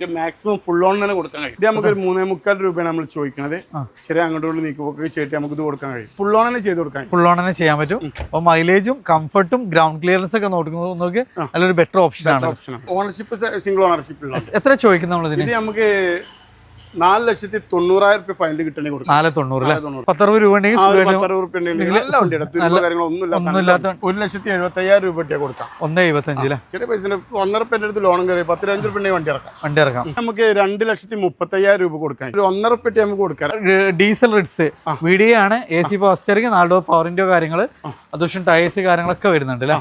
Maximum full on തന്നെ കൊടുക്കാൻ കഴിയും. ഇത് നമുക്ക് ഒരു മൂന്നേ മുക്കാൽ രൂപയാണ് നമ്മൾ ചോദിക്കുന്നത് ചെറിയ അങ്ങോട്ടുള്ള നീക്കുപോക്ക് ചെയ്തിട്ട് നമുക്ക് ഇത് കൊടുക്കാൻ കഴിയും. ഫുൾ ഓൺ തന്നെ ചെയ്ത് കൊടുക്കാൻ ഫുൾ ഓൺ തന്നെ ചെയ്യാൻ പറ്റും. അപ്പോൾ മൈലേജും കംഫർട്ടും ഗ്രൗണ്ട് ക്ലിയറൻസ് ഒക്കെ നോക്കുന്നത് നോക്കി നല്ലൊരു ബെറ്റർ ഓപ്ഷൻ ആണ്. ഓണർഷിപ്പ് സിംഗിൾ ഓണർഷിപ്പ് എത്ര ചോദിക്കുന്നത് നമ്മൾ ഇതിന് ഇത് നമുക്ക് നാല് ലക്ഷത്തി തൊണ്ണൂറായിരം റുപ്യ ഫൈനൽ കിട്ടണേ കൊടുക്കാം. നാല് തൊണ്ണൂറ് അല്ലേ? തൊണ്ണൂറ്. പത്തറുപത് രൂപ ഒരു പത്തറുപത് റുപ്യ വണ്ടിയുടെ ലക്ഷത്തി എഴുപത്തി അയ്യായിരം രൂപ കൊടുക്കാം. ഒന്ന് ചെറിയ പൈസ ഒന്നര അടുത്ത് ലോണും കയറി പത്തിരഞ്ച് റുപ്യ വണ്ടി ഇറക്കാം. വണ്ടി ഇറക്കാം. നമുക്ക് രണ്ട് ലക്ഷത്തി മുപ്പത്തി അയ്യായിരം രൂപ കൊടുക്കാം. ഒരു ഒന്നര റുപ്യ നമുക്ക് കൊടുക്കാം. ഡീസൽ റിഡ്സ് വീഡിയോ ആണ് എ സി ഫാസ്റ്ററിങ് നാലോ പവറിന്റെ കാര്യങ്ങൾ അത്യാവശ്യം ടയേഴ്സ് കാര്യങ്ങളൊക്കെ വരുന്നുണ്ട് അല്ലേ?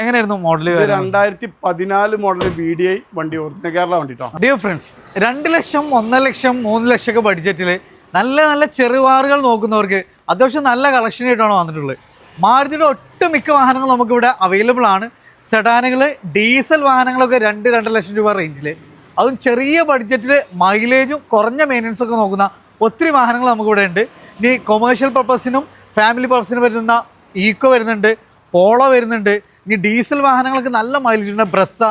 എങ്ങനെയായിരുന്നു മോഡൽ രണ്ടായിരത്തി പതിനാല് മോഡൽ ബി ഡി ഐ വണ്ടി ഒറിജിനൽ കേരള വണ്ടിട്ടോ ഡിയർ ഫ്രണ്ട്സ് രണ്ട് ലക്ഷം ഒന്നര ലക്ഷം മൂന്ന് ലക്ഷം ഒക്കെ ബഡ്ജറ്റിൽ നല്ല നല്ല ചെറുവാറുകൾ നോക്കുന്നവർക്ക് അത്യാവശ്യം നല്ല കളക്ഷൻ ആയിട്ടാണ് വന്നിട്ടുള്ളത്. മാരുതിയുടെ ഒട്ടുമിക്ക വാഹനങ്ങൾ നമുക്കിവിടെ അവൈലബിൾ ആണ്. സെഡാനുകൾ ഡീസൽ വാഹനങ്ങളൊക്കെ രണ്ട് രണ്ട് ലക്ഷം രൂപ റേഞ്ചിൽ അതും ചെറിയ ബഡ്ജറ്റിൽ മൈലേജും കുറഞ്ഞ മെയിന്റനൻസ് ഒക്കെ നോക്കുന്ന ഒത്തിരി വാഹനങ്ങൾ നമുക്കിവിടെ ഉണ്ട്. ഇനി കൊമേഴ്ഷ്യൽ പർപ്പസിനും ഫാമിലി പർപ്പസിനും വരുന്ന ഈക്കോ വരുന്നുണ്ട് പോളോ വരുന്നുണ്ട്. ഇനി ഡീസൽ വാഹനങ്ങൾക്ക് നല്ല മൈലേജ് ഉണ്ട്. Brezza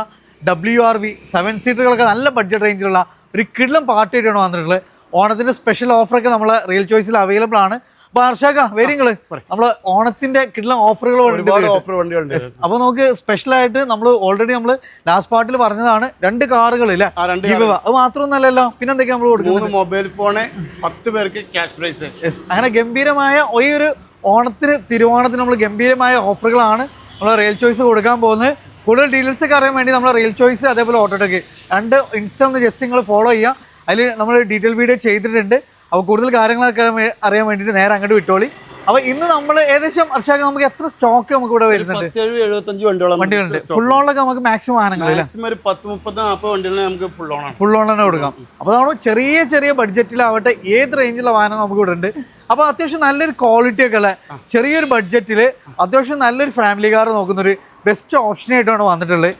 W R V seven സീറ്ററുകളൊക്കെ നല്ല ബഡ്ജറ്റ് റേഞ്ചിലുള്ള ഒരു കിഡ്ലം പാർട്ടിയായിട്ടാണ് വന്നിട്ടുള്ളത്. ഓണത്തിന്റെ സ്പെഷ്യൽ ഓഫറൊക്കെ നമ്മൾ റിയൽ ചോയ്സിൽ അവൈലബിൾ ആണ്. അപ്പോൾ ഹർഷാക്ക വരിങ്ങൾ നമ്മൾ ഓണത്തിന്റെ കിഡ്ലം ഓഫറുകൾ ഒരുപാട് ഓഫർ വണ്ടികളുണ്ട്. അപ്പൊ നമുക്ക് സ്പെഷ്യൽ ആയിട്ട് നമ്മൾ ഓൾറെഡി നമ്മൾ ലാസ്റ്റ് പാർട്ടിൽ പറഞ്ഞതാണ് രണ്ട് കാറുകൾ അല്ലേ അത് മാത്രമൊന്നല്ലല്ലോ പിന്നെ എന്തൊക്കെയാ നമ്മൾ കൊടുക്കുന്നത്? മൊബൈൽ ഫോണ് പത്ത് പേർക്ക് ക്യാഷ് പ്രൈസ് അങ്ങനെ ഗംഭീരമായ ഈ ഒരു ഓണത്തിന് തിരുവോണത്തിന് നമ്മൾ ഗംഭീരമായ ഓഫറുകളാണ് നമ്മൾ റിയൽ ചോയ്സ് കൊടുക്കാൻ പോകുന്നത്. കൂടുതൽ ഡീറ്റെയിൽസ് അറിയാൻ വേണ്ടി നമ്മൾ റിയൽ ചോയ്സ് അതേപോലെ ഓട്ടോടെക്ക് രണ്ട് ഇൻസ്റ്റ ഒന്ന് ജസ്റ്റ് നിങ്ങൾ ഫോളോ ചെയ്യുക. അതിൽ നമ്മൾ ഡീറ്റെയിൽ വീഡിയോ ചെയ്തിട്ടുണ്ട്. അപ്പോൾ കൂടുതൽ കാര്യങ്ങളൊക്കെ അറിയാൻ വേണ്ടിയിട്ട് നേരെ അങ്ങോട്ട് വിട്ടോളി. അപ്പോൾ ഇന്ന് നമ്മൾ ഏകദേശം അർഷാക്ക് നമുക്ക് എത്ര സ്റ്റോക്ക് നമുക്ക് ഇവിടെ വരുന്നുണ്ട്? എഴുപത്തഞ്ച് വണ്ടികളുണ്ട്. ഫുൾ ഓണിലൊക്കെ നമുക്ക് മാക്സിമം മാക്സിമം ഒരു പത്ത് മുപ്പത് നാൽപ്പത് വണ്ടികൾ നമുക്ക് ഫുൾ ഓൺ ഫുൾ ഓൺ തന്നെ കൊടുക്കാം. അപ്പൊ നമ്മൾ ചെറിയ ചെറിയ ബഡ്ജറ്റിലാവട്ടെ ഏത് റേഞ്ചിലുള്ള വാഹനം നമുക്ക് ഇവിടെ ഉണ്ട്. അപ്പൊ അത്യാവശ്യം നല്ലൊരു ക്വാളിറ്റി ഒക്കെ ഉള്ള ചെറിയൊരു ബഡ്ജറ്റിൽ അത്യാവശ്യം നല്ലൊരു ഫാമിലി കാർ നോക്കുന്ന ഒരു ബെസ്റ്റ് ഓപ്ഷൻ ആയിട്ടാണ് വന്നിട്ടുള്ളത്.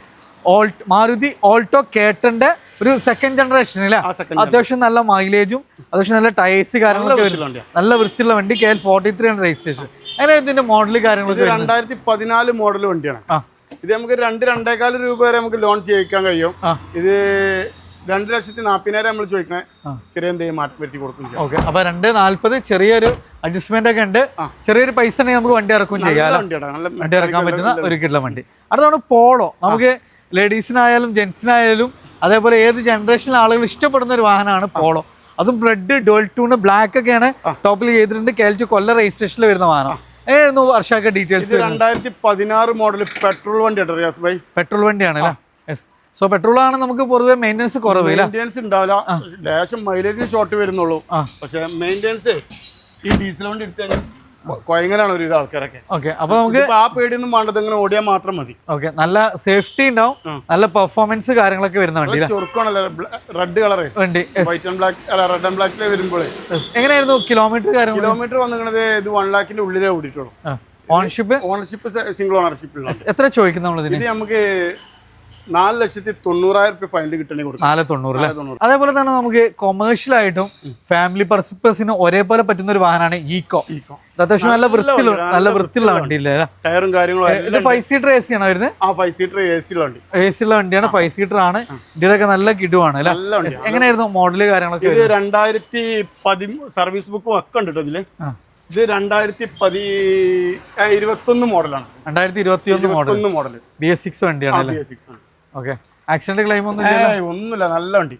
ഓൾട്ട് മാരുതി ഓൾട്ടോ കേട്ടന്റെ ഒരു സെക്കൻഡ് ജനറേഷൻ അല്ലേ? അത്യാവശ്യം നല്ല മൈലേജും അത്യാവശ്യം നല്ല ടയേഴ്സ് കാര്യങ്ങളൊക്കെ നല്ല വൃത്തിയുള്ള വണ്ടി കെ എൽ ഫോർട്ടി ത്രീ ആണ് രജിസ്ട്രേഷൻ അങ്ങനെ ഇതിന്റെ മോഡൽ കാര്യങ്ങൾ കാര്യങ്ങളൊക്കെ രണ്ടായിരത്തി പതിനാല് മോഡൽ വണ്ടിയാണ്. ഇത് നമുക്ക് രണ്ട് രണ്ടേകാൽ രൂപ വരെ നമുക്ക് ലോൺ ചെയ്യിക്കാൻ കഴിയും. ഇത് രണ്ട് ലക്ഷത്തി നാൽപ്പതിനായിരം നമ്മൾ ചോദിക്കണേ. ചെറിയ എന്തെങ്കിലും മാറ്റം വരുത്തി കൊടുക്കും. ഓക്കെ. അപ്പൊ രണ്ട് നാല്പത് ചെറിയൊരു അഡ്ജസ്റ്റ്മെന്റ് ഒക്കെ ഉണ്ട്. ചെറിയൊരു പൈസ ഉണ്ടെങ്കിൽ നമുക്ക് വണ്ടി ഇറക്കും ചെയ്യാം. വണ്ടി ഇറക്കാൻ പറ്റുന്ന ഒരു കിട്ടുന്ന വണ്ടി. അടുത്താണ് പോളോ നമുക്ക് ലേഡീസിനായാലും ജെന്റ്സിനായാലും അതേപോലെ ഏത് ജനറേഷനിലെ ആളുകൾ ഇഷ്ടപ്പെടുന്ന ഒരു വാഹനമാണ് പോളോ. അതും റെഡ് ഡോൾ ടൂണ് ബ്ലാക്ക് ഒക്കെയാണ് ടോപ്പിൽ ചെയ്തിട്ടുണ്ട്. കേൾച്ച് കൊല്ല രജിസ്ട്രേഷനിൽ വരുന്ന വാഹനം. ഏതായിരുന്നു വർഷമൊക്കെ ഡീറ്റെയിൽസ് രണ്ടായിരത്തി പതിനാറ് മോഡൽ പെട്രോൾ വണ്ടി റിയാസ് ഭൈ പെട്രോൾ വണ്ടിയാണ് അല്ലേ? സോ പെട്രോൾ ആണ് നമുക്ക് പൊതുവെ മെയിന്റെനൻസ് കുറവ് മെയിന്റെനൻസ് ഉണ്ടാവില്ല. ലേശം മൈലേജിന് ഷോർട്ട് വരുന്നുള്ളൂ. പക്ഷേ മെയിന്റെനൻസ് ഈ ഡീസൽ വണ്ടി എടുത്ത് കൊയങ്ങലാണ് ഒരു ആൾക്കാരൊക്കെ. ഓക്കെ അപ്പൊ നമുക്ക് ആ പേടിയൊന്നും വേണ്ടത് ഇങ്ങനെ ഓടിയാൽ മാത്രം മതി. ഓക്കെ നല്ല സേഫ്റ്റി ഉണ്ടാവും നല്ല പെർഫോമൻസ് കാര്യങ്ങളൊക്കെ വരുന്ന വണ്ടി ചുരുക്കമാണല്ലോ റെഡ് കളർ വണ്ടി വൈറ്റ് ആൻഡ് ബ്ലാക്ക് അല്ല റെഡ് ആൻഡ് ബ്ലാക്കിലെ വരുമ്പോഴേ. എങ്ങനെയായിരുന്നു കിലോമീറ്റർ കാര്യം കിലോമീറ്റർ വന്നിരിക്കുന്നത് ഇത് വൺ ലാക്കിന്റെ ഉള്ളിലേ ഓടിയിട്ടുള്ളൂ. ഓണർഷിപ്പ് ഓണർഷിപ്പ് സിംഗിൾ ഓണർഷിപ്പ് എത്ര ചോദിക്കുന്നു നമ്മൾ ഇതിന് ഇത് നമുക്ക് നാല് ലക്ഷത്തി തൊണ്ണൂറായിരം റുപ്യ ഫൈനൽ കിട്ടണേ കൊടുക്കും. നാല് തൊണ്ണൂറ്. അതേപോലെ തന്നെ നമുക്ക് കൊമേഴ്ഷ്യൽ ആയിട്ടും ഫാമിലി പർപ്പസിന് ഒരേപോലെ പറ്റുന്ന ഒരു വാഹനമാണ് ഈക്കോ ഈക്കോ. അത്യാവശ്യം നല്ല വൃത്തിയുള്ള നല്ല വൃത്തിയുള്ള വണ്ടി. ഇല്ലേ ടയറും കാര്യങ്ങളും ഇത് ഫൈവ് സീറ്റർ എ സി ആണോ വരുന്നത്? ആ ഫൈവ് സീറ്റർ എ സി ഉള്ള വണ്ടി. എ സി ഉള്ള വണ്ടിയാണ് ഫൈവ് സീറ്റർ ആണ്. ഇതിലൊക്കെ നല്ല കിടുവാണ് അല്ലേ? നല്ല വണ്ടി എങ്ങനെയായിരുന്നു മോഡൽ കാര്യങ്ങളൊക്കെ ഇത് രണ്ടായിരത്തി പതി സർവീസ് ബുക്കും ഒക്കെ ഉണ്ട് കേട്ടോ ഇതിൽ. ഇത് രണ്ടായിരത്തി പതി ഇരുപത്തി ഒന്ന് മോഡലാണ് രണ്ടായിരത്തി ഇരുപത്തി ഒന്ന് മോഡൽ ബി എസ് സിക്സ് വണ്ടിയാണ് B S six okay. Accident claim ഒന്നും ഒന്നുമില്ല. നല്ല വണ്ടി.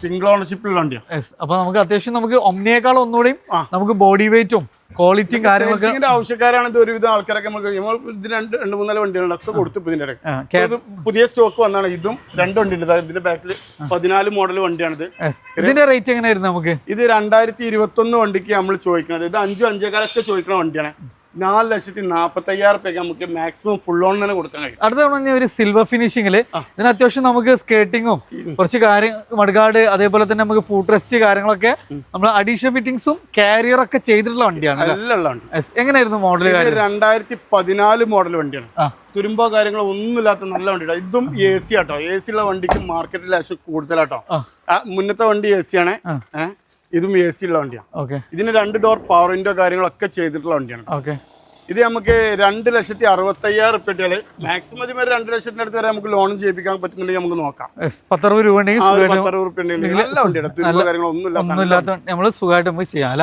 സിംഗിൾ ഓണർഷിപ്പിലുള്ള വണ്ടിയാണ്. അപ്പൊ നമുക്ക് അത്യാവശ്യം നമുക്ക് ഒമ്നിയേക്കാൾ ഒന്നുകൂടിയും നമുക്ക് ബോഡി വെയിറ്റും ക്വാളിറ്റിയും കാര്യങ്ങളൊക്കെ ആവശ്യക്കാരാണ് ഇത് ഒരുവിധം ആൾക്കാരൊക്കെ നമുക്ക് ഇത് രണ്ട് രണ്ട് മൂന്നാൽ വണ്ടികളുണ്ട്. ഒക്കെ കൊടുത്തു ഇതിന്റെ ഇടയ്ക്ക്. പുതിയ സ്റ്റോക്ക് വന്നാണ്. ഇതും രണ്ട് വണ്ടി ഉണ്ട് ഇതിന്റെ ബാക്കിൽ പതിനാല് മോഡൽ വണ്ടിയാണിത്. ഇതിന്റെ റേറ്റ് എങ്ങനെയായിരുന്നു നമുക്ക്? ഇത് രണ്ടായിരത്തി ഇരുപത്തി ഒന്ന് വണ്ടിക്ക് നമ്മൾ ചോദിക്കുന്നത് ഇത് അഞ്ചു അഞ്ചേകാലൊക്കെ ചോദിക്കുന്ന വണ്ടിയാണ്. നാല് ലക്ഷത്തി നാൽപ്പത്തി അയ്യായിരം രൂപയ്ക്ക് നമുക്ക് മാക്സിമം ഫുൾ ഓൺ തന്നെ കൊടുക്കാൻ കഴിയും. അടുത്ത പറഞ്ഞ ഒരു സിൽവർ ഫിനിഷിങ്ങിൽ ഇതിന് അത്യാവശ്യം നമുക്ക് സ്കേട്ടിങ്ങും കുറച്ച് കാര്യം മഡ്ഗാർഡ് അതേപോലെ തന്നെ നമുക്ക് ഫുഡ് റെസ്റ്റ് കാര്യങ്ങളൊക്കെ നമ്മൾ അഡീഷണൽ ഫിറ്റിംഗ്സും കാരിയർ ഒക്കെ ചെയ്തിട്ടുള്ള വണ്ടിയാണ്. എങ്ങനെയായിരുന്നു മോഡൽ രണ്ടായിരത്തി പതിനാല് മോഡൽ വണ്ടിയാണ്. തുരുമ്പോ കാര്യങ്ങളോ ഒന്നുമില്ലാത്ത നല്ല വണ്ടിയാണ് ഇതും A C auto. A C ഉള്ള വണ്ടിക്ക് മാർക്കറ്റിൽ കൂടുതലാട്ടോ. മുന്നത്തെ വണ്ടി എ സി ആണ് ഏഹ് ഇതും എ സി ഉള്ള വണ്ടിയാണ്. ഓക്കെ ഇതിന് രണ്ട് ഡോർ പവർ വിൻഡോ കാര്യങ്ങളൊക്കെ ചെയ്തിട്ടുള്ള വണ്ടിയാണ്. ഓക്കെ ഇത് നമുക്ക് രണ്ട് ലക്ഷത്തി അറുപത്തയ്യായിരം റുപ്യകൾ മാക്സിമം ഒരു രണ്ട് ലക്ഷത്തിന്റെ അടുത്ത് വരെ നമുക്ക് ലോൺ ചെയ്യിപ്പിക്കാൻ പറ്റുന്നുണ്ടെങ്കിൽ നമുക്ക് നോക്കാം. പത്തറുപത് രൂപ നല്ല വണ്ടിയാണ്.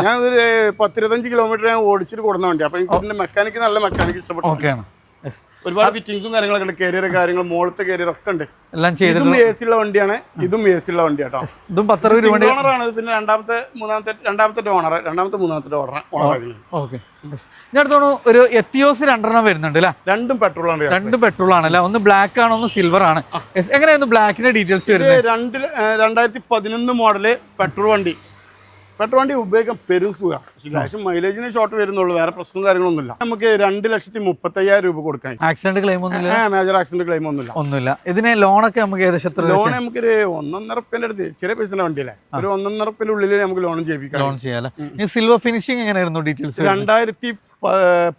ഞാൻ ഒരു പത്തിരുപത്തഞ്ച് കിലോമീറ്റർ ഞാൻ ഓടിച്ചിട്ട് കൊടുന്ന വണ്ടിയാണ്. അപ്പൊ എനിക്ക് മെക്കാനിക്ക് നല്ല മെക്കാനിക്ക് ഇഷ്ടപ്പെട്ടു ഒരുപാട് ഫിറ്റിങ്സും കാര്യങ്ങളൊക്കെ കരിയർ കാര്യങ്ങൾ മോളത്തെ കരിയർ ഒക്കെ ഉണ്ട്. എല്ലാം ചെയ്ത് ഇതും എ സി ഉള്ള വണ്ടിയാണ്. ഇതും എ സി ഉള്ള വണ്ടിയാട്ടോ. ഇതും പത്തറുപത് രൂപ ഓണർ ആണ്. പിന്നെ രണ്ടാമത്തെ മൂന്നാമത്തെ രണ്ടാമത്തെ ഓണർ രണ്ടാമത്തെ മൂന്നാമത്തെ ഓണർ ഓണർ ഓക്കെ ഞാൻ അടുത്തോണു ഒരു എത്തിയോസ് രണ്ടെണ്ണം വരുന്നുണ്ട് അല്ലേ? രണ്ടും പെട്രോൾ ആണ് രണ്ടും പെട്രോൾ ആണ് അല്ലേ? ഒന്ന് ബ്ലാക്ക് ആണ് ഒന്ന് സിൽവർ ആണ്. എങ്ങനെയായിരുന്നു ബ്ലാക്കിന്റെ ഡീറ്റെയിൽസ് വരുന്നത്? രണ്ട് രണ്ടായിരത്തി പതിനൊന്ന് മോഡൽ പെട്രോൾ വണ്ടി. പെട്രോൾ വണ്ടി ഉപയോഗിക്കാൻ പെരുസുക പക്ഷേ മൈലേജിന് ഷോർട്ട് വരുന്നുള്ളൂ വേറെ പ്രശ്നം കാര്യങ്ങളൊന്നുമില്ല. നമുക്ക് രണ്ട് ലക്ഷത്തി മുപ്പത്തയ്യായിരം രൂപ കൊടുക്കാൻ ആക്സിഡന്റ് ക്ലെയിം ഒന്നുമില്ല മേജർ ആക്സിഡന്റ് ക്ലെയിം ഒന്നുമില്ല. ഒന്നുമില്ല. ഇതിന് ലോണൊക്കെ നമുക്ക് ഏകദേശം ലോൺ ലോൺ നമുക്കൊരു ഒന്നൊന്നര റുപ്യന്റെ അടുത്ത് ചെറിയ പൈസന്റെ വണ്ടിയല്ലേ? ഒരു ഒന്നൊന്നര റുപ്യന്റെ ഉള്ളിൽ നമുക്ക് ലോൺ ചെയ്യിപ്പിക്കാം. ലോൺ ചെയ്യാം ഈ സിൽവർ ഫിനിഷിംഗ് എങ്ങനെയായിരുന്നു ഡീറ്റെയിൽസ് രണ്ടായിരത്തി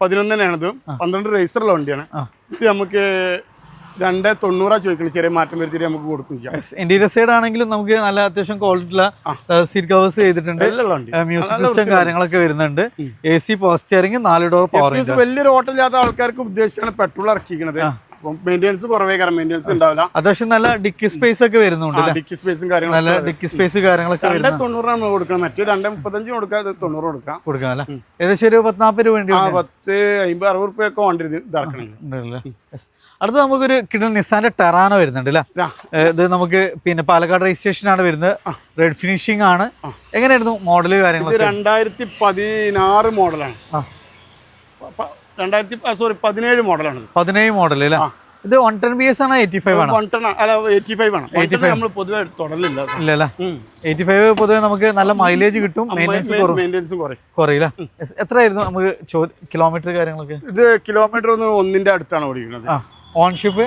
പതിനൊന്നിനാണ് ഇത് പന്ത്രണ്ട് റേസറുള്ള വണ്ടിയാണ്. ഇത് നമുക്ക് രണ്ട് തൊണ്ണൂറാ ചോദിക്കണം. ചെറിയ മാറ്റം വരുത്തിയിട്ട് നമുക്ക് കൊടുക്കും ചെയ്യാം. ഇന്റീരിയർ സൈഡ് ആണെങ്കിലും നമുക്ക് നല്ല അത്യാവശ്യം ക്വാളിറ്റിയുള്ള സീറ്റ് കവേഴ്സ് ചെയ്തിട്ടുണ്ട്. വണ്ടി മ്യൂസിക് സിസ്റ്റം കാര്യങ്ങളൊക്കെ വരുന്നുണ്ട്. എ സി പോസ്റ്റിയറിംഗ് നാല് ഡോർ പവർ വലിയൊരു ഹോട്ടൽ ഓട്ടമില്ലാത്ത ആൾക്കാർക്ക് ഉദ്ദേശിച്ചാണ് പെട്രോൾ ഇറക്കിക്കുന്നത് മെയിന്റെനൻസ് കുറവേ കാരണം മെയിന്റെനൻസ് ഉണ്ടാവില്ല. അത്യാവശ്യം നല്ല ഡിക്കി സ്പേസ് ഒക്കെ വരുന്നുണ്ട്? ഡിക്കി സ്പേസും നല്ല ഡിക്കി സ്പേസ് കാര്യങ്ങളൊക്കെ രണ്ടേ തൊണ്ണൂറാണ് നമ്മൾ കൊടുക്കണം മറ്റേ രണ്ട് മുപ്പത്തഞ്ച് കൊടുക്കാം തൊണ്ണൂറ് കൊടുക്കാം. കൊടുക്കാം അല്ലേ? ഏകദേശം ഒരു പത്തിനാപ്പത് രൂപ വേണ്ടി ആ പത്ത് അമ്പത് അറുപത് റുപ്യൊക്കെ വേണ്ടി ഇതാക്കണമെങ്കിൽ ഉണ്ടല്ലേ? Yes. അടുത്ത നമുക്കൊരു കിടൽ നിസാന്റെ ടെറാനോ വരുന്നുണ്ട് അല്ലേ ഇത് നമുക്ക് പിന്നെ പാലക്കാട് രജിസ്ട്രേഷൻ ആണ് വരുന്നത്. റെഡ് ഫിനിഷിംഗ് ആണ്. എങ്ങനെയായിരുന്നു മോഡൽ കാര്യങ്ങൾ രണ്ടായിരത്തി പതിനാറ് മോഡലാണ്. രണ്ടായിരത്തി സോറി പതിനേഴ് മോഡലാണ് പതിനേഴ് മോഡൽ അല്ലേ ഇത് വൺ ടെൻ ബി എസ് ആണ് എയ്റ്റി ഫൈവ് ആണ് വൺ ടെൻ അല്ല എയ്റ്റി ഫൈവ് ആണ് എയ്റ്റി ഫൈവ് നമ്മൾ പൊതുവെ ഇല്ല അല്ല എയ്റ്റി ഫൈവ് പൊതുവെ നമുക്ക് നല്ല മൈലേജ് കിട്ടും. മെയിന്റെനൻസ് കുറയില്ല. എത്രയായിരുന്നു നമുക്ക് കിലോമീറ്റർ കാര്യങ്ങളൊക്കെ? ഇത് കിലോമീറ്റർ ഒന്ന് ഒന്നിന്റെ അടുത്താണ് ഓടിക്കുന്നത്. ആ. ഓൺഷിപ്പ്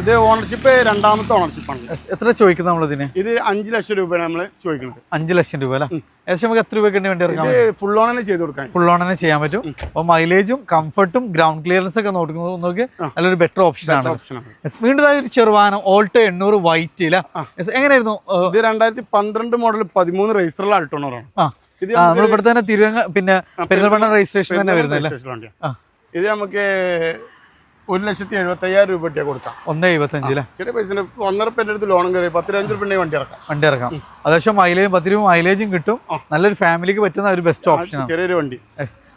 ഇത് ഓണർഷിപ്പ് രണ്ടാമത്തെ ഓണർഷിപ്പാണ് എത്ര ചോദിക്കുന്നത് നമ്മളിതിന്? ഇത് അഞ്ച് ലക്ഷം രൂപയാണ് നമ്മൾ ചോദിക്കുന്നത് അഞ്ച് ലക്ഷം രൂപ അല്ലേ? ഏകദേശം നമുക്ക് എത്ര രൂപയ്ക്ക് വേണ്ടി ഇറക്കാം ഫുൾ ഓണനെ ചെയ്ത് കൊടുക്കാം ഫുൾ ഓണനെ ചെയ്യാൻ പറ്റും. അപ്പോൾ മൈലേജും കംഫർട്ടും ഗ്രൗണ്ട് ക്ലിയറൻസ് ഒക്കെ നോക്കുന്നത് നോക്കി നല്ലൊരു ബെറ്റർ ഓപ്ഷൻ ആണ്. വീണ്ടും ഒരു ചെറുവാനം ഓൾട്ടോ എണ്ണൂറ് വൈറ്റ് ഇല്ല എങ്ങനെയായിരുന്നു? ഇത് രണ്ടായിരത്തി പന്ത്രണ്ട് മോഡൽ പതിമൂന്ന് രജിസ്റ്ററുള്ള ആൾട്ടോണറാണ് നമ്മൾ ഇവിടെ തന്നെ തിരുവങ്ങ പിന്നെ പെരുന്തൽമണ്ണ രജിസ്ട്രേഷൻ തന്നെ വരുന്നില്ല ഇത് നമുക്ക് ഒരു ലക്ഷത്തി എഴുപത്തി അയ്യായിരം രൂപ ഒട്ടിയാ കൊടുക്കാം. ഒന്ന് എഴുപത്തഞ്ച് അല്ലേ ചെറിയ പൈസ ഒന്നര പേരുടെ അടുത്ത് ലോണും കയറി പത്തിരഞ്ച് രൂപ വണ്ടി ഇറക്കാം. വണ്ടി ഇറക്കാം. അത്യാവശ്യം മൈലേജും പത്ത് രൂപ മൈലേജും കിട്ടും. നല്ലൊരു ഫാമിലിക്ക് പറ്റുന്ന ഒരു ബെസ്റ്റ് ഓപ്ഷൻ ചെറിയൊരു വണ്ടി.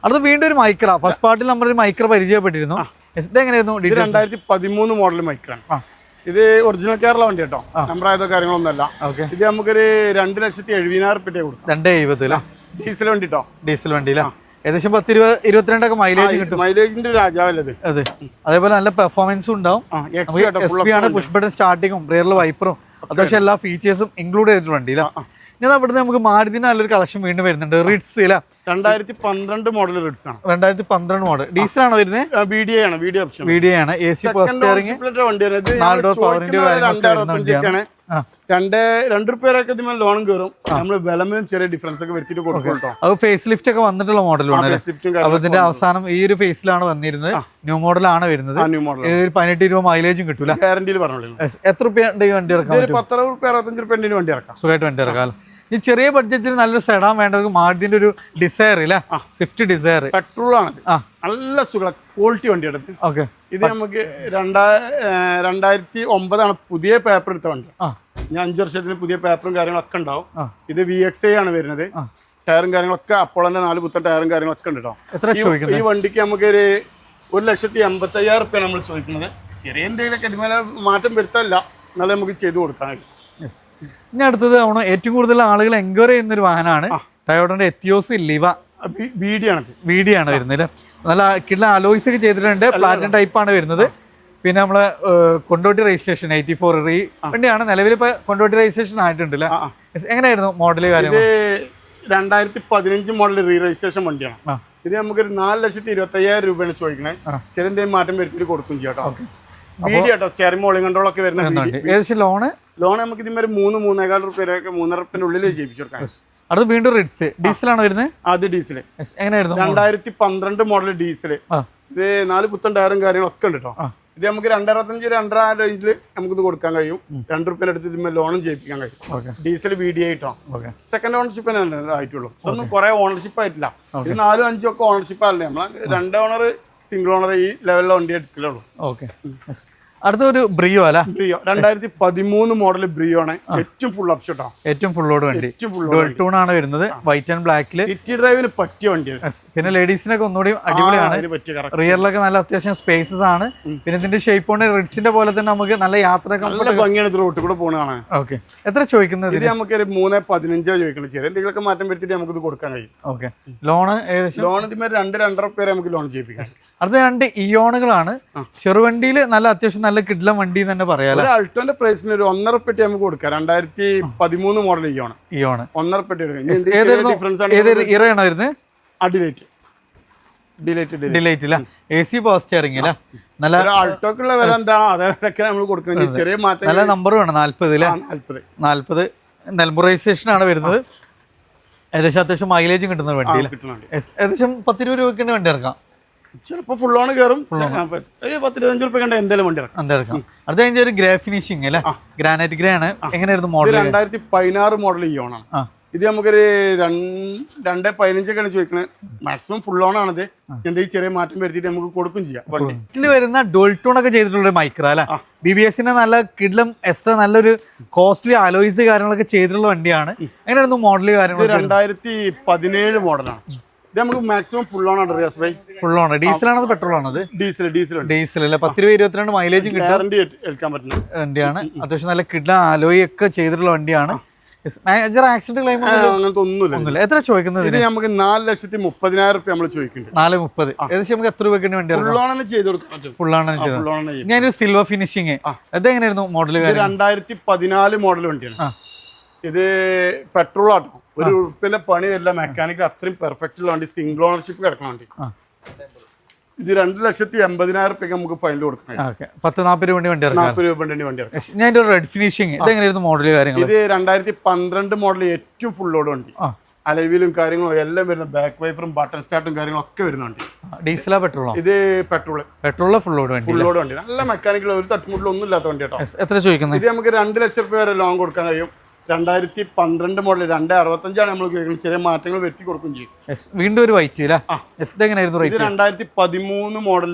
അടുത്ത് വീണ്ടും ഒരു മൈക്ര ഫസ്റ്റ് പാർട്ടിൽ നമ്മൾ ഒരു മൈക്ര പരിചയപ്പെട്ടിരുന്നു. ഇത് എങ്ങനെയായിരുന്നു രണ്ടായിരത്തി പതിമൂന്ന് മോഡൽ മൈക്രാണ് ആ. ഇത് ഒറിജിനൽ കേരള വണ്ടി കേട്ടോ. നമ്പർ ആയതോ കാര്യങ്ങളൊന്നുമല്ല. ഓക്കെ ഇത് നമുക്കൊരു രണ്ട് ലക്ഷത്തി എഴുപതിനായിരം രൂപ കൊടുക്കാം. രണ്ട് എഴുപത് ഡീസൽ വണ്ടി കേട്ടോ. ഡീസൽ വണ്ടി അല്ലേ ഏകദേശം പത്ത് ഇരുപത് ഇരുപത്തിരണ്ടൊക്കെ മൈലേജ് കിട്ടും. മൈലേജിന്റെ രാജാവല്ലത്. അതെ. അതേപോലെ നല്ല പെർഫോമൻസും ഉണ്ടാവും. ആണ് പുഷ് ബട്ടൺ സ്റ്റാർട്ടിങ്ങും റിയറിൽ വൈപ്പറും അത്യാവശ്യം എല്ലാ ഫീച്ചേഴ്സും ഇൻക്ലൂഡ് ചെയ്തിട്ടുണ്ട് വണ്ടിയിലാ. ഇനി അവിടുന്ന് നമുക്ക് മാരുതിന് നല്ലൊരു കളക്ഷൻ വീണ്ടും വരുന്നുണ്ട്. റിഡ്സ് ഇല്ല രണ്ടായിരത്തി പന്ത്രണ്ട് മോഡൽ റിഡ്സ് ആണ് രണ്ടായിരത്തി പന്ത്രണ്ട് മോഡൽ ഡീസലാണോ വരുന്നത് ബി ഡി ആണ്. വീഡിയോ ഓപ്ഷൻ വീഡിയോ ആണ് എ സി വണ്ടിയാണ്. രണ്ട്. രണ്ട് രണ്ട് റുപ്യൊക്കെ ലോണും കയറും നമ്മൾ വിലമിലും ചെറിയ ഡിഫറൻസ് ഒക്കെ വരുത്തിട്ട് കൊടുക്കും അത് ഫേസ് ലിഫ്റ്റ് ഒക്കെ വന്നിട്ടുള്ള മോഡലാണ് അപ്പൊ ഇതിന്റെ അവസാനം ഈ ഒരു ഫേസിലാണ് വന്നിരുന്നത്. ന്യൂ മോഡലാണ് വരുന്നത്. ന്യൂ മോഡൽ ആണ്. വരുന്നത് പതിനെട്ട് രൂപ മൈലേജും കിട്ടൂല. ഗ്യാരണ്ടിയിൽ പറഞ്ഞോളൂ. എത്ര റുപ്യ വണ്ടി ഇറക്കാം പത്ത് പത്തറുപത് റുപ്യ അറുപത്തഞ്ച് റുപ്യന്റെ വണ്ടി ഇറക്കാം. സുഖമായിട്ട് വണ്ടി ഇറക്കാം ഈ ചെറിയ ബഡ്ജറ്റിൽ നല്ലൊരു സെഡാൻ വേണ്ടത് മാർജിന്റെ ഒരു ഡിസയർ ഇല്ല? സ്വിഫ്റ്റ് ഡിസയർ പെട്രോൾ ആണ് നല്ല സുഖ ക്വാളിറ്റി വണ്ടി എടുത്ത്. ഓക്കെ. ഇത് നമുക്ക് രണ്ടാ രണ്ടായിരത്തി ഒമ്പതാണ് പുതിയ പേപ്പർ എടുത്ത വണ്ടി. ഞാൻ അഞ്ചു വർഷത്തിന് പുതിയ പേപ്പറും കാര്യങ്ങളൊക്കെ ഉണ്ടാവും. ഇത് വി എക്സ് ഐ ആണ് വരുന്നത്. ടയറും കാര്യങ്ങളൊക്കെ അപ്പോൾ തന്നെ നാല് പുത്തൻ ടയറും കാര്യങ്ങളൊക്കെ ഉണ്ട് കേട്ടോ ഈ- വണ്ടിക്ക് നമുക്ക് ഒരു ഒരു ലക്ഷത്തി എൺപത്തി അയ്യായിരം റുപ്യ നമ്മൾ ചോദിക്കുന്നത്. ചെറിയ എന്തെങ്കിലുമൊക്കെ ഇതുമേലെ മാറ്റം വരുത്തല്ല. എന്നാലും നമുക്ക് ചെയ്തു കൊടുക്കാൻ. ഇനി അടുത്തത് ആണ് ഏറ്റവും കൂടുതൽ ആളുകൾ എൻക്വയറി ചെയ്യുന്ന ഒരു വാഹനമാണ് ടയോട്ടോന്റെ എത്തിയോസ് ലിവ വീഡിയാണ് വരുന്നത്. നല്ല കിട്ടുന്ന അലോയ്സ് ഒക്കെ ചെയ്തിട്ടുണ്ട്. പ്ലാറ്റിനം ടൈപ്പ് ആണ് വരുന്നത്. പിന്നെ നമ്മളെ Kondotty registration eighty four re വണ്ടിയാണ്. നിലവിൽ ഇപ്പൊ കൊണ്ടോട്ടി രജിസ്ട്രേഷൻ ആയിട്ടുണ്ട് അല്ലേ ആ, ആ. Yes. എങ്ങനെയായിരുന്നു മോഡൽ കാര്യം രണ്ടായിരത്തി പതിനഞ്ച് മോഡൽ റീ രജിസ്ട്രേഷൻ വണ്ടിയാണ്. ഇത് നമുക്ക് നാല് ലക്ഷത്തി ഇരുപത്തി അയ്യായിരം രൂപയാണ് ചോദിക്കണേ. ചെറിയ മാറ്റം വരുത്തിട്ട് കൊടുക്കും ചെയ്യാം കേട്ടോ. വീഡിയോ സ്റ്റിയറിംഗ് മോളിംഗ് കൺട്രോൾ ഒക്കെ വരുന്ന ഏകദേശം ലോണ്? ലോൺ നമുക്ക് ഇതിന്മേൽ മൂന്ന് മൂന്നേകാൽ റുപ്യൊക്കെ മൂന്നര റുപ്യന്റെ ഉള്ളിൽ ചെയ്യിപ്പിച്ചു കൊടുക്കാം അടുത്ത് വീണ്ടും റിഡ്സ് ഡീസലാണ് വരുന്നത്? അത് ഡീസൽ. എങ്ങനെയായിരുന്നു രണ്ടായിരത്തി പന്ത്രണ്ട് മോഡൽ ഡീസൽ ഇത് നാല് പുത്തൻ ടയറും കാര്യങ്ങളൊക്കെ ഉണ്ട് കേട്ടോ ഇത് നമുക്ക് രണ്ടറുപത്തഞ്ച് രണ്ടര റേഞ്ചിൽ നമുക്കിത് കൊടുക്കാൻ കഴിയും. രണ്ട് റുപ്യ അടുത്ത് ഇതിന്മേൽ ലോണും ചെയ്യിപ്പിക്കാൻ കഴിയും. ഡീസൽ വി ഡി ആയിട്ടോ സെക്കൻഡ് ഓണർഷിപ്പ് ആയിട്ടുള്ളൂ. ഇതൊന്നും കുറെ ഓണർഷിപ്പ് ആയിട്ടില്ല. ഇത് നാലും അഞ്ചും ഒക്കെ ഓണർഷിപ്പ് ആണല്ലേ നമ്മൾ രണ്ട് ഓണർ സിംഗിൾ ഓണർ ഈ ലെവലിലെ വണ്ടി എടുക്കലുള്ളൂ. ഓക്കെ. അടുത്ത ഒരു ബ്രിയോ അല്ല? ബ്രിയോ രണ്ടായിരത്തി പതിമൂന്ന് മോഡൽ ബ്രിയോ ആണ്. ഏറ്റവും ഫുൾ ഓപ്ഷൻ കേട്ടോ ഏറ്റവും ഫുള്ളോട് വണ്ടി. ഡുവൽ ടൂൺ ആണ് വരുന്നത്. വൈറ്റ് ആൻഡ് ബ്ലാക്കിൽ സിറ്റി ഡ്രൈവിന് പറ്റിയ വണ്ടി പിന്നെ ലേഡീസിനൊക്കെ ഒന്നുകൂടി അടിപൊളിയാണ്. റിയറിലൊക്കെ നല്ല അത്യാവശ്യം സ്പേസസ് ആണ്. പിന്നെ ഇതിന്റെ ഷേപ്പ് കൊണ്ട് റിഡ്സിന്റെ പോലെ തന്നെ നമുക്ക് നല്ല യാത്ര ഭംഗിയാണ് റോട്ടിൽ കൂടെ കാണാൻ. ഓക്കെ എത്ര ചോദിക്കുന്നത് ഇത് നമുക്ക് ഒരു മൂന്ന് പതിനഞ്ചോ ചോദിക്കണം. ചെറിയ എന്തെങ്കിലുമൊക്കെ മാറ്റം വരുത്തിയിട്ട് നമുക്ക് ഇത് കൊടുക്കാൻ കഴിയും. ഓക്കെ ലോൺ ഏകദേശം? ലോൺ ഇതിന്മേൽ രണ്ട് രണ്ടര പേരെ നമുക്ക് ലോൺ ചെയ്യിപ്പിക്കാം. അടുത്ത രണ്ട് ഇയോണുകളാണ് ചെറുവണ്ടിയിൽ നല്ല അത്യാവശ്യം നല്ല കിഡ്ലം വണ്ടി എന്ന് തന്നെ പറയാലോ? ഒരു അൾട്ടോന്റെ പ്രൈസിന് ഒരു ഒന്നര പെട്ടി നമുക്ക് കൊടുക്കാം. രണ്ടായിരത്തി പതിമൂന്ന് മോഡൽ ഇയോണ്. ഇയോണ്. ഒന്നര പെട്ടി എടുക്കാം. ഇറയാണോ വരുന്നത്? അല്ല നല്ല അൾട്ടോക്കുള്ള വില എന്താണോ അതൊക്കെ നമ്മൾ കൊടുക്കണം ചെറിയ മാറ്റം നല്ല നമ്പർ വേണം. നാല്പത് നാല്പത്. നെൽമുറൈസേഷൻ ആണ് വരുന്നത്. ഏകദേശം അത്യാവശ്യം മൈലേജും കിട്ടുന്ന വണ്ടി. ഏകദേശം പത്തിരുപത് രൂപയ്ക്ക് വണ്ടി ഇറക്കാം. ചിലപ്പോ ഫുൾ ഓൺ കയറും ഒരു പത്ത് ഇരുപത്തഞ്ച് റുപ്യ കണ്ട എന്തായാലും വണ്ടി ഇറക്കാം. എന്താ ഇറക്കാം. അടുത്ത കഴിഞ്ഞ ഒരു ഗ്രേ ഫിനിഷിംഗ് അല്ലേ? ഗ്രാനൈറ്റ് ഗ്രേ ആണ്. എങ്ങനെയായിരുന്നു മോഡൽ രണ്ടായിരത്തി പതിനാറ് മോഡൽ ഈ ഓണാണ്. ഇത് നമുക്കൊരു രണ്ട് പതിനഞ്ചൊക്കെയാണ് ചോദിക്കുന്നത് മാക്സിമം ഫുൾ ഓൺ ആണത് എന്തെങ്കിലും ചെറിയ മാറ്റം വരുത്തിയിട്ട് നമുക്ക് കൊടുക്കും ചെയ്യാം. വണ്ടി. ഇതിൽ വരുന്ന ഡോൾട്ടൂൺ ഒക്കെ ചെയ്തിട്ടുള്ള മൈക്ര അല്ലെ? ബി ബി എസിന്റെ നല്ല കിഡ്ലം എക്സ്ട്രാ നല്ലൊരു കോസ്റ്റ്ലി അലോയ്സ് കാര്യങ്ങളൊക്കെ ചെയ്തിട്ടുള്ള വണ്ടിയാണ്. എങ്ങനെയായിരുന്നു മോഡൽ കാര്യങ്ങൾ രണ്ടായിരത്തി പതിനേഴ് മോഡലാണ് ഇത് നമുക്ക് മാക്സിമം ഫുൾ ഓൺ ആണ് റിയാസ് ഫുൾ ഓൺ ഡീസൽ ആണോ. പെട്രോൾ ആണോ ഡീസൽ ഡീസൽ ഡീസൽ അല്ലെ? പത്ത് രൂപ ഇരുപത്തിരണ്ട് മൈലേജും ഗ്യാരണ്ടി എടുക്കാൻ പറ്റുന്ന വണ്ടിയാണ്. അത്യാവശ്യം നല്ല കിഡ്ലം അലോയ് ഒക്കെ ചെയ്തിട്ടുള്ള വണ്ടിയാണ്. ആക്സിഡന്റ് ക്ലെയിം അങ്ങനത്തെ ഒന്നുമില്ല. എത്ര ചോദിക്കുന്നത് ഇത് നമുക്ക് നാല് ലക്ഷത്തി മുപ്പതിനായിരം റുപ്യ നമ്മൾ ചോദിക്കുന്നുണ്ട്. നാല് മുപ്പത്. ഏകദേശം നമുക്ക് എത്ര രൂപയ്ക്ക് വണ്ടി ആണ് ചെയ്ത് കൊടുക്കാൻ പറ്റും ഫുള്ളാണ് ഫുൾ ഓൺ ആണ് ചെയ്യും ഞാനൊരു സിൽവർ ഫിനിഷിങ് അതെങ്ങനെയായിരുന്നു മോഡൽ രണ്ടായിരത്തി പതിനാല് മോഡൽ വണ്ടിയാണ്. ഇത് പെട്രോൾ ആട്ടോ. ഒരു ഉറുപ്പിന്റെ പണി വരില്ല മെക്കാനിക് അത്രയും പെർഫെക്റ്റ് ഉള്ള വണ്ടി. സിംഗിൾ ഓണർഷിപ്പ് കിടക്കണ വണ്ടി. ഇത് രണ്ട് ലക്ഷത്തി എൺപതിനായിരം റുപ്യക്ക് നമുക്ക് ഫൈനൽ കൊടുക്കണം ഓക്കെ. പത്ത് നാൽപ്പത് രൂപ വണ്ടി നാൽപ്പത് രൂപ വണ്ടി ഞാൻ റെഡ് ഫിനിഷിംഗ് ഇതെങ്ങനെയായിരുന്നു മോഡൽ കാര്യങ്ങൾ ഇത് രണ്ടായിരത്തി പന്ത്രണ്ട് മോഡൽ ഏറ്റവും ഫുൾ ലോഡ് വണ്ടി. അലവിലും കാര്യങ്ങളും എല്ലാം വരുന്ന ബാക്ക് വൈപ്പറും ബട്ടൺ സ്റ്റാർട്ടും കാര്യങ്ങളും ഒക്കെ വരുന്ന വണ്ടി. ഡീസലാ പെട്രോളോ ഇത് പെട്രോൾ പെട്രോൾ ഫുൾ ലോഡ് വണ്ടി ഫുൾ ലോഡ് വണ്ടി. നല്ല മെക്കാനിക്കൽ ഒരു തട്ടുമുട്ടിൽ ഒന്നും ഇല്ലാത്ത വണ്ടി കേട്ടോ. എത്ര ചോദിക്കുന്നത് ഇത് നമുക്ക് രണ്ട് ലക്ഷം രൂപ വരെ ലോൺ കൊടുക്കാൻ കഴിയും. രണ്ടായിരത്തി പന്ത്രണ്ട് മോഡൽ രണ്ട് അറുപത്തഞ്ചാണ് നമ്മൾ കേൾക്കുന്നത് ചെറിയ മാറ്റങ്ങൾ വരുത്തി കൊടുക്കും ചെയ്യും. വീണ്ടും ഒരു വൈറ്റ് എങ്ങനെയായിരുന്നു ഇത് രണ്ടായിരത്തി പതിമൂന്ന് മോഡൽ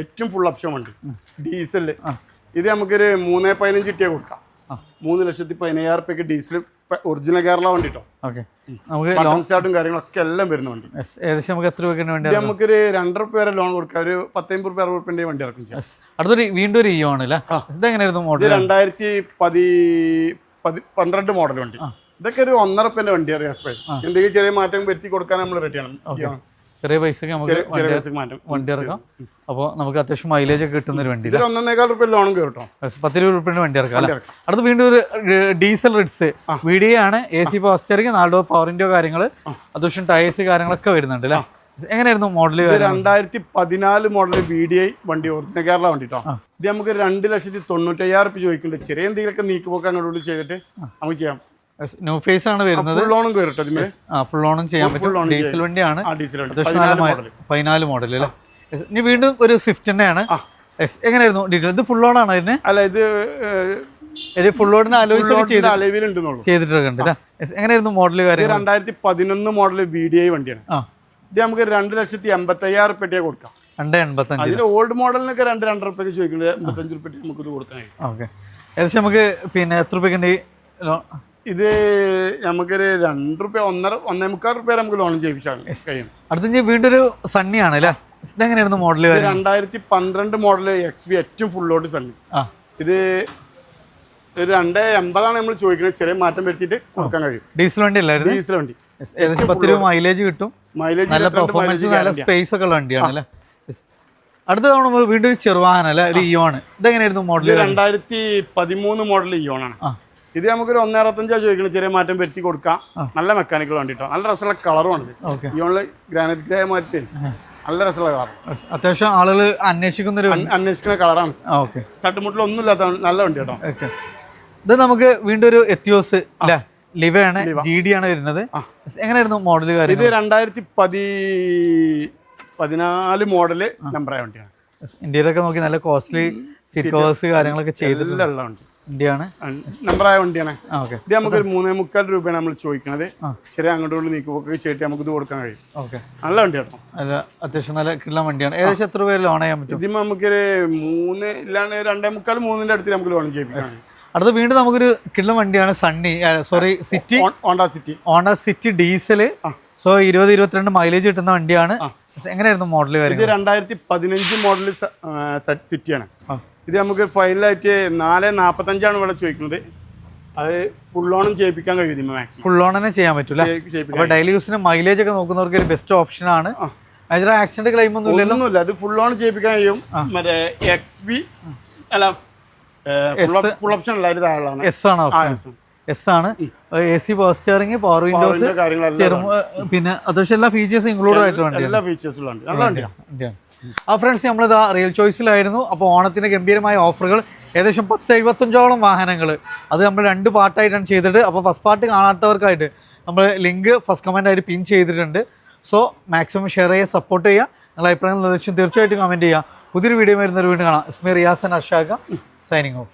ഏറ്റവും ഫുൾ ഓപ്ഷൻ ഉണ്ട്. ഡീസൽ ഇത് നമുക്കൊരു മൂന്ന് പതിനഞ്ച് കിട്ടിയാൽ കൊടുക്കാം. മൂന്ന് ലക്ഷത്തി പതിനയ്യായിരം റുപ്യക്ക് ഡീസൽ ഒറിജിനൽ കേരള വണ്ടി കേട്ടോ ഓക്കെ നമുക്ക് സ്റ്റാർട്ടും കാര്യങ്ങളൊക്കെ എല്ലാം വരുന്ന വണ്ടി. ഏകദേശം നമുക്ക് എത്ര രൂപയ്ക്ക് വേണ്ടി നമുക്കൊരു രണ്ടര റുപ്യ വരെ ലോൺ കൊടുക്കാം. ഒരു പത്തമ്പത് റുപ്യ അറുപത് റുപ്യന്റെ വണ്ടി ഇറക്കും അടുത്തൊരു വീണ്ടും ഒരു ഇയോ ആണ് അല്ലേ? ഇതെങ്ങനെയായിരുന്നു ഇത് മോഡൽ രണ്ടായിരത്തി പതി പതി പന്ത്രണ്ട് മോഡൽ വണ്ടി. ഇതൊക്കെ ഒരു ഒന്നര റുപ്യന്റെ വണ്ടി അറിയാം എന്തെങ്കിലും ചെറിയ മാറ്റം വരുത്തി കൊടുക്കാൻ നമ്മൾ റെഡിയാണ് ചെറിയ പൈസക്ക് നമുക്ക് വണ്ടി ഇറക്കാം. അപ്പോൾ നമുക്ക് അത്യാവശ്യം മൈലേജ് ഒക്കെ കിട്ടുന്ന ഒരു വണ്ടി ഒന്നേകാൽ റുപ്യ കയറും കേട്ടോ. പത്ത് ഇരുപത് റുപ്യന്റെ വണ്ടി ഇറക്കാം അല്ലേ? അടുത്ത് വീണ്ടും ഒരു ഡീസൽ റിഡ്സ് വീഡിയോ ആണ് എ സി പവർ സ്റ്റിയറിംഗ് നാലോ പവറിന്റെയോ കാര്യങ്ങൾ അത്യാവശ്യം ടയേഴ്സ് കാര്യങ്ങളൊക്കെ വരുന്നുണ്ട് അല്ലേ? എങ്ങനെയായിരുന്നു മോഡൽ രണ്ടായിരത്തി പതിനാല് മോഡൽ വി ഡി ഐ വണ്ടി ഒറിജിനൽ കേരള വണ്ടിട്ടോ ഇത് നമുക്ക് രണ്ട് ലക്ഷത്തി തൊണ്ണൂറ്റയ്യായിരം റുപ്യ ചോദിക്കുന്നുണ്ട്. ചെറിയ എന്തെങ്കിലുമൊക്കെ നീക്കുപോക്ക് അങ്ങോട്ട് ചെയ്തിട്ട് നമുക്ക് ചെയ്യാം. ന്യൂ ഫേസ് ആണ് വരുന്നത്. ഫുൾ കയറും കേട്ടോ ഇതിന്? ഫുൾ ഓണും ചെയ്യാൻ പറ്റും. ഡീസൽ വണ്ടിയാണ്. പതിനാല് മോഡൽ അല്ലേ. ഇനി വീണ്ടും ഒരു സ്വിഫ്റ്റ് തന്നെയാണ്. എങ്ങനെയായിരുന്നു? ഡീറ്റെയിൽ ഇത് ഫുൾ ഓൺ ആണ് അതിന് അല്ല ഇത് ഇത് ഫുൾ ഓണിന് ആലോചിച്ച് ചെയ്ത് അലവിലുണ്ടെന്നുള്ളൂ ചെയ്തിട്ടൊക്കെ ഉണ്ട് എങ്ങനെയായിരുന്നു മോഡൽ കാര്യങ്ങൾ രണ്ടായിരത്തി പതിനൊന്ന് മോഡൽ വി ഡി ഐ വണ്ടിയാണ്. ഇത് നമുക്ക് രണ്ട് ലക്ഷത്തി എൺപത്തയ്യായിരം റുപ്യ കൊടുക്കാം. രണ്ട് എൺപത്തഞ്ച് അതിൽ ഓൾഡ് മോഡലിനൊക്കെ രണ്ട് രണ്ടര റുപ്യക്ക് ചോദിക്കുന്നത് എൺപത്തഞ്ച് റുപ്യ നമുക്ക് ഇത് കൊടുക്കാൻ കഴിയും. ഓക്കെ. ഏകദേശം നമുക്ക് പിന്നെ എത്ര രൂപയ്ക്ക് ഇത് നമുക്കൊരു രണ്ട് റുപ്യ ഒന്നര ഒന്നേ മുക്കാൽ റുപ്യ നമുക്ക് ലോൺ ചെയ്യിപ്പിച്ചാണ് കഴിയും. അടുത്ത വീണ്ടും ഒരു സണ്ണിയാണ് അല്ലേ? ഇതെങ്ങനെയായിരുന്നു മോഡൽ രണ്ടായിരത്തി പന്ത്രണ്ട് മോഡൽ എക്സ് ബി ഏറ്റവും ഫുള്ളോട്ട് സണ്ണി ഇത് ഒരു രണ്ട് എൺപതാണ് നമ്മൾ ചോദിക്കുന്നത്. ചെറിയ മാറ്റം വരുത്തിയിട്ട് കൊടുക്കാൻ കഴിയും. ഡീസൽ വണ്ടി അല്ലായിരുന്നു? ഡീസൽ വണ്ടി. ഏകദേശം പത്ത് രൂപ മൈലേജ് കിട്ടും. മൈലേജ് നല്ല പെർഫോമൻസ് നല്ല സ്പേസ് ഒക്കെ ഉള്ള വണ്ടിയാണ് അല്ലേ അടുത്ത തവണ വീണ്ടും ഒരു ചെറുവാഹനം അല്ലെ? ഒരു ഇയോൺ ഇതെങ്ങനെയായിരുന്നു മോഡൽ രണ്ടായിരത്തി പതിമൂന്ന് മോഡൽ ഇയോൺ ആണ്. ഇത് നമുക്കൊരു ഒന്നേ അറുപത്തഞ്ചാ ചോദിക്കുന്നത് ചെറിയ മാറ്റം വരുത്തി കൊടുക്കാം. നല്ല മെക്കാനിക്കൽ വേണ്ടിട്ടോ നല്ല രസമുള്ള കളറുമാണ് ആണ് ഇയോണിൽ ഗ്രാനൈറ്റ് ഗ്രേ മാറ്റി. നല്ല രസമുള്ള കളർ അത്യാവശ്യം ആളുകൾ അന്വേഷിക്കുന്ന ഒരു അന്വേഷിക്കുന്ന കളറാണ് തട്ടുമുട്ടിലൊന്നും ഇല്ലാത്ത നല്ല വണ്ടി കേട്ടോ. ഇത് നമുക്ക് വീണ്ടും ഒരു എത്തിയോസ് അല്ലേ? ലിവയാണ് ജി ഡി ആണ് വരുന്നത്. എങ്ങനെയായിരുന്നു മോഡൽ ഇത് രണ്ടായിരത്തി പതി പതിനാല് മോഡൽ നമ്പർ വണ്ടിയാണ്. ഇന്ത്യയിലൊക്കെ നോക്കി നല്ല കോസ്റ്റ്ലി സീറ്റ് കവേഴ്സ് കാര്യങ്ങളൊക്കെ ചെയ്തിട്ടുള്ള വണ്ടി. ഇന്ത്യയാണ്. നമ്പറായ വണ്ടിയാണ്. ഇത് നമുക്കൊരു മൂന്നേ മുക്കാൽ രൂപയാണ് നമ്മൾ ചോദിക്കുന്നത് ചെറിയ അങ്ങോട്ടുള്ള നീക്കുപോക്കൊക്കെ ചെയ്തിട്ട് നമുക്ക് ഇത് കൊടുക്കാൻ കഴിയും. ഓക്കെ. നല്ല വണ്ടി കേട്ടോ. അല്ല അത്യാവശ്യം നല്ല കിള്ള വണ്ടിയാണ്. ഏകദേശം എത്ര പേര് ലോൺ ചെയ്യാൻ പറ്റും? ഇതിന് നമുക്കൊരു മൂന്ന് ഇല്ലാണ്ട് രണ്ടേ മുക്കാൽ മൂന്നിന്റെ അടുത്ത് നമുക്ക് ലോൺ ചെയ്യിപ്പിക്കാം. അടുത്ത വീണ്ടും നമുക്കൊരു കിള്ള വണ്ടിയാണ് Sunny sorry City Honda City City diesel so ഇരുപത് ഇരുപത്തിരണ്ട് മൈലേജ് കിട്ടുന്ന വണ്ടിയാണ്. എങ്ങനെയായിരുന്നു മോഡൽ ഇത് രണ്ടായിരത്തി പതിനഞ്ച് മോഡൽ സിറ്റിയാണ്. ഇത് നമുക്ക് ഫൈനലായിട്ട് നാല് നാൽപ്പത്തഞ്ചാണ് ഇവിടെ ചോദിക്കുന്നത്. അത് ഫുൾ ഓണും ചെയ്യിപ്പിക്കാൻ കഴിയും മാക്സിമം ഫുൾ ഓണനെ ചെയ്യാൻ പറ്റൂല. ചെയ്യിപ്പിക്കാൻ അപ്പൊ ഡെയിലി യൂസിന് മൈലേജ് ഒക്കെ നോക്കുന്നവർക്ക് ഒരു ബെസ്റ്റ് ഓപ്ഷൻ ആണ്. ആക്സിഡന്റ് ക്ലെയിം ഒന്നും ഇല്ലല്ലോ ഒന്നുമില്ല. അത് ഫുൾ ഓൺ ചെയ്യിപ്പിക്കാൻ കഴിയും. മറ്റേ എക്സ് ബി അല്ല ഫുൾ ഓപ്ഷൻ അല്ല എസ് ആണ് ഓപ്ഷൻ എസ് ആണ്. A C power steering power windows പിന്നെ അത്യാവശ്യം എല്ലാ ഫീച്ചേഴ്സും ഇൻക്ലൂഡ് ആയിട്ട് വണ്ടി എല്ലാ ഫീച്ചേഴ്സും ആ ഫ്രണ്ട്സ് നമ്മൾ ഇതാ റിയൽ ചോയ്സിലായിരുന്നു അപ്പോൾ ഓണത്തിന് ഗംഭീരമായ ഓഫറുകൾ ഏകദേശം പത്ത് എഴുപത്തഞ്ചോളം വാഹനങ്ങൾ അത് നമ്മൾ രണ്ട് പാർട്ടായിട്ടാണ് ചെയ്തിട്ട്. അപ്പോൾ ഫസ്റ്റ് പാർട്ട് കാണാത്തവർക്കായിട്ട് നമ്മൾ ലിങ്ക് ഫസ്റ്റ് കമന്റ് ആയിട്ട് പിൻ ചെയ്തിട്ടുണ്ട്. സോ മാക്സിമം ഷെയർ ചെയ്യുക സപ്പോർട്ട് ചെയ്യുക. നിങ്ങളുടെ അഭിപ്രായം നിർദ്ദേശം തീർച്ചയായിട്ടും കമന്റ് ചെയ്യുക. പുതിയൊരു വീഡിയോ വരുന്നൊരു വീണ്ടും കാണാം. ഇസ്മി റിയാസൻ അർഷാഖ സൈനിങ് ഓഫ്